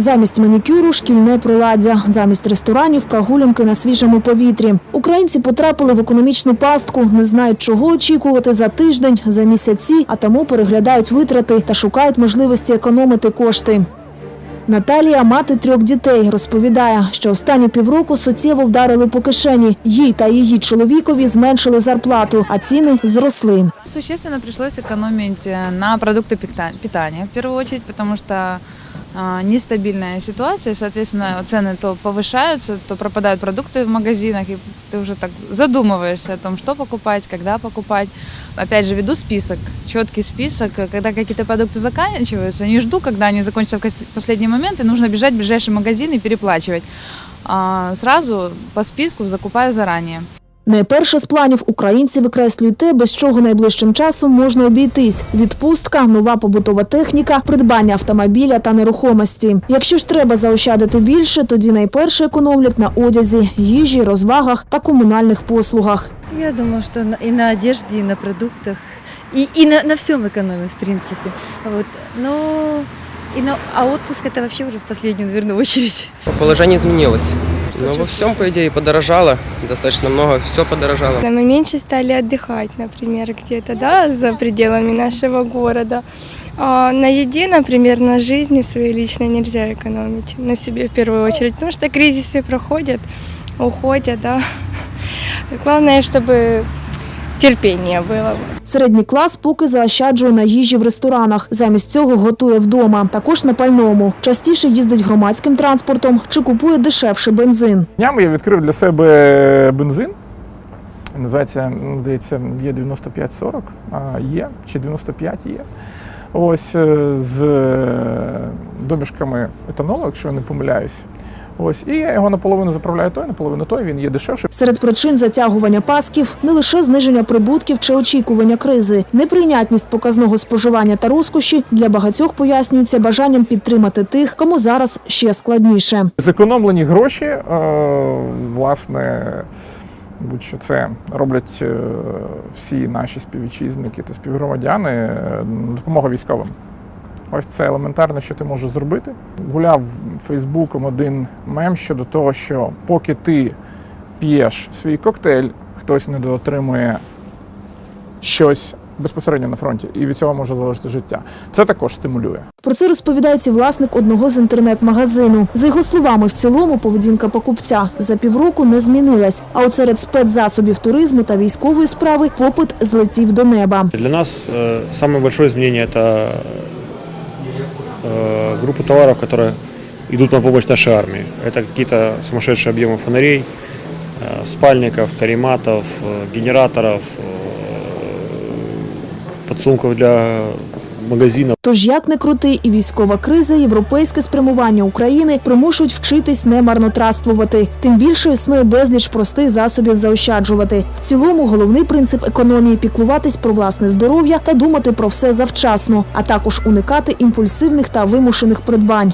Замість манікюру шкільне приладдя, замість ресторанів прогулянки на свіжому повітрі. Українці потрапили в економічну пастку, не знають, чого очікувати за тиждень, за місяці, а тому переглядають витрати та шукають можливості економити кошти. Наталія, мати трьох дітей, розповідає, що останні півроку суттєво вдарили по кишені. Їй та її чоловікові зменшили зарплату, а ціни зросли. Существенно пришлось экономить э, на продукты пита- питания, в первую очередь, потому что а, нестабильная ситуация, соответственно, цены то повышаются, то пропадают продукты в магазинах, и ты уже так задумываешься о том, что покупать, когда покупать. Опять же, веду список, четкий список, э, когда какие-то продукты заканчиваются, не жду, когда они закончатся в кос- последний момент, и нужно бежать в ближайший магазин и переплачивать. А сразу по списку закупаю заранее. Найперше з планів українці викреслюють те, без чого найближчим часом можна обійтись: відпустка, нова побутова техніка, придбання автомобіля та нерухомості. Якщо ж треба заощадити більше, тоді найперше економлять на одязі, їжі, розвагах та комунальних послугах. Я думаю, на- и на одежде, и на продуктах, и, и на, на всем экономят, в принципе. Вот. Но и на, а отпуск это вообще уже в последнюю, наверное, очередь. Положение изменилось. Но во всем, по идее, подорожало. Достаточно много, все подорожало. Мы меньше стали отдыхать, например, где-то, да, за пределами нашего города. А на еде, например, на жизни своей личной нельзя экономить, на себе в первую очередь, потому что кризисы проходят, уходят, да. Главное, чтобы терпение было. Середній клас поки заощаджує на їжі в ресторанах. Замість цього готує вдома. Також на пальному. Частіше їздить громадським транспортом чи купує дешевший бензин. Днями я відкрив для себе бензин. Називається, ну, здається, є 9540, а є, чи 95 є. Ось е, з е, домішками етанолу, якщо я не помиляюсь. Ось, і я його наполовину заправляю той, наполовину той, він є дешевший. Серед причин затягування пасків не лише зниження прибутків чи очікування кризи. Неприйнятність показного споживання та розкоші для багатьох пояснюється бажанням підтримати тих, кому зараз ще складніше. Зекономлені гроші, е, власне, будь-що це роблять е, всі наші співвітчизники та співгромадяни, е, допомога військовим. Ось це елементарне, що ти можеш зробити. Гуляв Фейсбуком один мем щодо того, що поки ти п'єш свій коктейль, хтось недоотримує щось безпосередньо на фронті, і від цього може залежати життя. Це також стимулює. Про це розповідається власник одного з інтернет-магазину. За його словами, в цілому поведінка покупця за півроку не змінилась. А от серед спецзасобів туризму та військової справи попит злетів до неба. Для нас самое большое изменение – это э, группа товаров, которые идут на помощь нашей армии. Это какие-то сумасшедшие объемы фонарей, э, спальников, карематов, э, генераторов, э, подсумков для магазинов. Тож як не крути, і військова криза, європейське спрямування України примушують вчитись не марнотратствувати. Тим більше існує безліч простих засобів заощаджувати. В цілому головний принцип економії піклуватись про власне здоров'я та думати про все завчасно, а також уникати імпульсивних та вимушених придбань.